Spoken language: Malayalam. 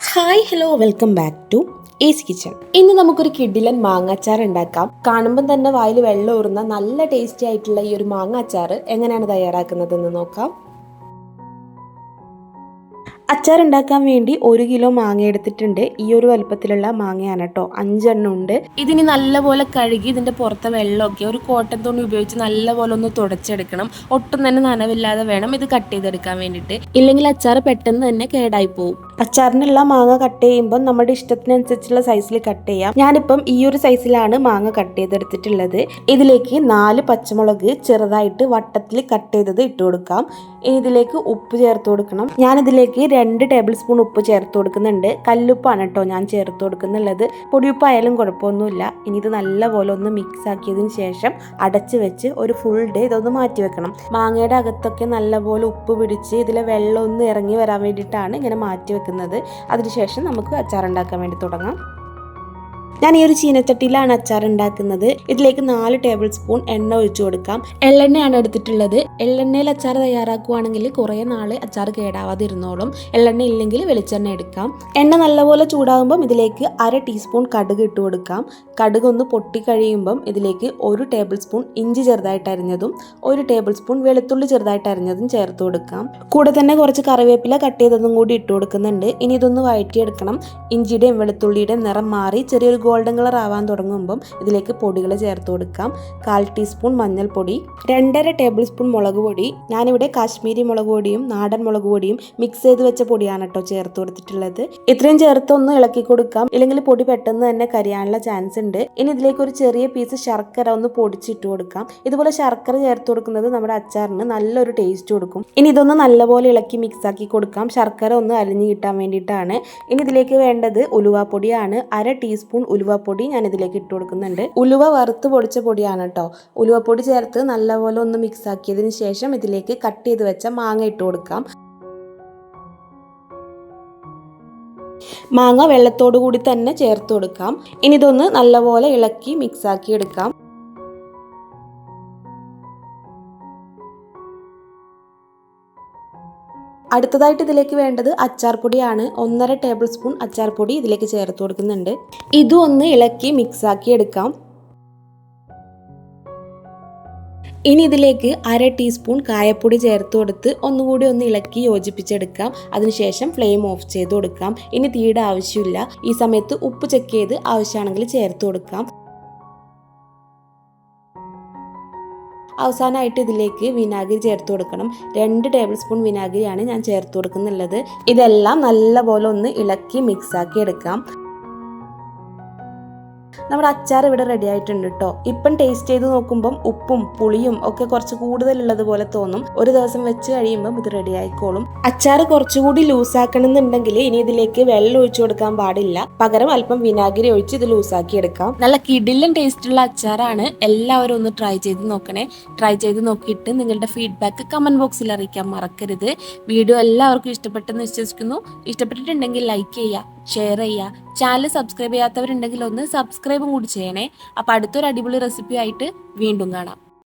Hi hello welcome back to ace kitchen ഇന്ന് നമുക്കൊരു കിഡിലൻ മാങ്ങാച്ചാർ ഉണ്ടാക്കാം. കാണുമ്പം തന്നെ വായിൽ വെള്ളം ഊറുന്ന നല്ല ടേസ്റ്റി ആയിട്ടുള്ള ഈ ഒരു മാങ്ങാച്ചാർ എങ്ങനെയാണ് തയ്യാറാക്കുന്നതെന്ന് നോക്കാം. അച്ചാർ ഉണ്ടാക്കാൻ വേണ്ടി ഒരു കിലോ മാങ്ങ എടുത്തിട്ടുണ്ട്. ഈ ഒരു വലുപ്പത്തിലുള്ള മാങ്ങയാണ് കേട്ടോ. അഞ്ചെണ്ണം ഉണ്ട്. ഇതിന് നല്ലപോലെ കഴുകി ഇതിന്റെ പുറത്തെ വെള്ളമൊക്കെ ഒരു കോട്ടൺ തുണി ഉപയോഗിച്ച് നല്ലപോലെ ഒന്ന് തുടച്ചെടുക്കണം. ഒട്ടും തന്നെ നനവില്ലാതെ വേണം ഇത് കട്ട് ചെയ്തെടുക്കാൻ വേണ്ടിയിട്ട്. ഇല്ലെങ്കിൽ അച്ചാർ പെട്ടെന്ന് തന്നെ കേടായി പോകും അച്ചാറിനുള്ള മാങ്ങ കട്ട് ചെയ്യുമ്പോൾ നമ്മുടെ ഇഷ്ടത്തിനനുസരിച്ചുള്ള സൈസിൽ കട്ട് ചെയ്യാം. ഞാനിപ്പം ഈ ഒരു സൈസിലാണ് മാങ്ങ കട്ട് ചെയ്തെടുത്തിട്ടുള്ളത്. ഇതിലേക്ക് നാല് പച്ചമുളക് ചെറുതായിട്ട് വട്ടത്തിൽ കട്ട് ചെയ്തത് ഇട്ട് കൊടുക്കാം. ഇതിലേക്ക് ഉപ്പ് ചേർത്ത് കൊടുക്കണം. ഞാനിതിലേക്ക് രണ്ട് ടേബിൾ സ്പൂൺ ഉപ്പ് ചേർത്ത് കൊടുക്കുന്നുണ്ട്. കല്ലുപ്പാണ് കേട്ടോ ഞാൻ ചേർത്ത് കൊടുക്കുന്നുള്ളത്. പൊടിയുപ്പായാലും കുഴപ്പമൊന്നുമില്ല. ഇനി ഇത് നല്ലപോലെ ഒന്ന് മിക്സ് ആക്കിയതിന് ശേഷം അടച്ച് വെച്ച് ഒരു ഫുൾ ഡേ ഇതൊന്ന് മാറ്റി വെക്കണം. മാങ്ങയുടെ അകത്തൊക്കെ നല്ലപോലെ ഉപ്പ് പിടിച്ച് ഇതിലെ വെള്ളം ഒന്ന് ഇറങ്ങി വരാൻ വേണ്ടിയിട്ടാണ് ഇങ്ങനെ മാറ്റി വെക്കുന്നത്. അതിനുശേഷം നമുക്ക് അച്ചാർ ഉണ്ടാക്കാൻ വേണ്ടി തുടങ്ങാം. ഞാൻ ഈ ഒരു ചീനച്ചട്ടിയിലാണ് അച്ചാർ ഉണ്ടാക്കുന്നത്. ഇതിലേക്ക് നാല് ടേബിൾ സ്പൂൺ എണ്ണ ഒഴിച്ചു കൊടുക്കാം. എള്ളെണ്ണയാണ് എടുത്തിട്ടുള്ളത്. എള്ളെണ്ണയിൽ അച്ചാർ തയ്യാറാക്കുവാണെങ്കിൽ കുറേ നാൾ അച്ചാർ കേടാവാതിരുന്നോളും. എള്ളെണ്ണ ഇല്ലെങ്കിൽ വെളിച്ചെണ്ണ എടുക്കാം. എണ്ണ നല്ലപോലെ ചൂടാകുമ്പം ഇതിലേക്ക് അര ടീസ്പൂൺ കടുക് ഇട്ട് കൊടുക്കാം. കടുക് ഒന്ന് പൊട്ടി കഴിയുമ്പം ഇതിലേക്ക് ഒരു ടേബിൾ സ്പൂൺ ഇഞ്ചി ചെറുതായിട്ട് അരിഞ്ഞതും ഒരു ടേബിൾ സ്പൂൺ വെളുത്തുള്ളി ചെറുതായിട്ട് അരിഞ്ഞതും ചേർത്ത് കൊടുക്കാം. കൂടെ തന്നെ കുറച്ച് കറിവേപ്പില കട്ട് ചെയ്തതും കൂടി ഇട്ട് കൊടുക്കുന്നുണ്ട്. ഇനി ഇതൊന്ന് വഴറ്റിയെടുക്കണം. ഇഞ്ചിയുടെയും വെളുത്തുള്ളിയുടെയും നിറം മാറി ചെറിയൊരു ഗോൾഡൻ കളർ ആവാൻ തുടങ്ങുമ്പം ഇതിലേക്ക് പൊടികൾ ചേർത്ത് കൊടുക്കാം. കാൽ ടീസ്പൂൺ മഞ്ഞൾപ്പൊടി രണ്ടര ടേബിൾ സ്പൂൺ മുളക് പൊടി ഞാനിവിടെ കാശ്മീരി മുളക് പൊടിയും നാടൻ മുളക് പൊടിയും മിക്സ് ചെയ്ത് വെച്ച പൊടിയാണ് കേട്ടോ ചേർത്ത് കൊടുത്തിട്ടുള്ളത്. ഇത്രയും ചേർത്ത് ഒന്ന് ഇളക്കി കൊടുക്കാം. ഇല്ലെങ്കിൽ പൊടി പെട്ടെന്ന് തന്നെ കരിയാനുള്ള ചാൻസ് ഉണ്ട്. ഇനി ഇതിലേക്ക് ഒരു ചെറിയ പീസ് ശർക്കര ഒന്ന് പൊടിച്ചിട്ട് കൊടുക്കാം. ഇതുപോലെ ശർക്കര ചേർത്ത് കൊടുക്കുന്നത് നമ്മുടെ അച്ചാറിന് നല്ലൊരു ടേസ്റ്റ് കൊടുക്കും. ഇനി ഇതൊന്ന് നല്ലപോലെ ഇളക്കി മിക്സ് ആക്കി കൊടുക്കാം. ശർക്കര ഒന്ന് അലിഞ്ഞു കിട്ടാൻ വേണ്ടിയിട്ടാണ്. ഇനി ഇതിലേക്ക് വേണ്ടത് ഉലുവാപ്പൊടിയാണ്. അര ടീസ്പൂൺ ഉലുവപ്പൊടി ഞാൻ ഇതിലേക്ക് ഇട്ട് കൊടുക്കുന്നുണ്ട്. ഉലുവ വറുത്ത് പൊടിച്ച പൊടിയാണ് കേട്ടോ ഉലുവപ്പൊടി ചേർത്ത് നല്ലപോലെ ഒന്ന് മിക്സ് ആക്കിയതിന് ശേഷം ഇതിലേക്ക് കട്ട് ചെയ്ത് വെച്ച മാങ്ങ ഇട്ട് കൊടുക്കാം. മാങ്ങ വെള്ളത്തോടു കൂടി തന്നെ ചേർത്ത് കൊടുക്കാം. ഇനി ഇതൊന്ന് നല്ലപോലെ ഇളക്കി മിക്സ് ആക്കി എടുക്കാം. അടുത്തതായിട്ട് ഇതിലേക്ക് വേണ്ടത് അച്ചാർ പൊടിയാണ്. ഒന്നര ടേബിൾ സ്പൂൺ അച്ചാർ പൊടി ഇതിലേക്ക് ചേർത്ത് കൊടുക്കുന്നുണ്ട്. ഇതും ഒന്ന് ഇളക്കി മിക്സാക്കി എടുക്കാം. ഇനി ഇതിലേക്ക് അര ടീസ്പൂൺ കായപ്പൊടി ചേർത്ത് കൊടുത്ത് ഒന്നുകൂടി ഒന്ന് ഇളക്കി യോജിപ്പിച്ചെടുക്കാം. അതിനുശേഷം ഫ്ലെയിം ഓഫ് ചെയ്ത് കൊടുക്കാം. ഇനി തീയുടെ ആവശ്യമില്ല. ഈ സമയത്ത് ഉപ്പ് ചെക്ക് ചെയ്ത് ആവശ്യമാണെങ്കിൽ ചേർത്ത് കൊടുക്കാം. അവസാനമായിട്ട് ഇതിലേക്ക് വിനാഗിരി ചേർത്ത് കൊടുക്കണം. രണ്ട് ടേബിൾ സ്പൂൺ വിനാഗിരിയാണ് ഞാൻ ചേർത്ത് കൊടുക്കുന്നുള്ളത്. ഇതെല്ലാം നല്ലപോലെ ഒന്ന് ഇളക്കി മിക്സാക്കി എടുക്കാം. നമ്മുടെ അച്ചാർ ഇവിടെ റെഡി ആയിട്ടുണ്ട് കേട്ടോ ഇപ്പം ടേസ്റ്റ് ചെയ്ത് നോക്കുമ്പം ഉപ്പും പുളിയും ഒക്കെ കുറച്ച് കൂടുതലുള്ളത് പോലെ തോന്നും. ഒരു ദിവസം വെച്ച് കഴിയുമ്പം ഇത് റെഡി ആയിക്കോളും. അച്ചാർ കുറച്ചുകൂടി ലൂസാക്കണം എന്നുണ്ടെങ്കിൽ ഇനി ഇതിലേക്ക് വെള്ളം ഒഴിച്ചു കൊടുക്കാൻ പാടില്ല. പകരം അല്പം വിനാഗിരി ഒഴിച്ച് ഇത് ലൂസാക്കി എടുക്കാം. നല്ല കിടിലൻ ടേസ്റ്റുള്ള അച്ചാറാണ്. എല്ലാവരും ഒന്ന് ട്രൈ ചെയ്ത് നോക്കണേ. ട്രൈ ചെയ്ത് നോക്കിയിട്ട് നിങ്ങളുടെ ഫീഡ്ബാക്ക് കമന്റ് ബോക്സിൽ അറിയിക്കാൻ മറക്കരുത്. വീഡിയോ എല്ലാവർക്കും ഇഷ്ടപ്പെട്ടെന്ന് വിശ്വസിക്കുന്നു. ഇഷ്ടപ്പെട്ടിട്ടുണ്ടെങ്കിൽ ലൈക്ക് ചെയ്യുക ഷെയർ ചെയ്യുക ചാനൽ സബ്സ്ക്രൈബ് ചെയ്യാത്തവരുണ്ടെങ്കിൽ ഒന്ന് സബ്സ്ക്രൈബും കൂടി ചെയ്യണേ. അപ്പോൾ അടുത്തൊരു അടിപൊളി റെസിപ്പി ആയിട്ട് വീണ്ടും കാണാം.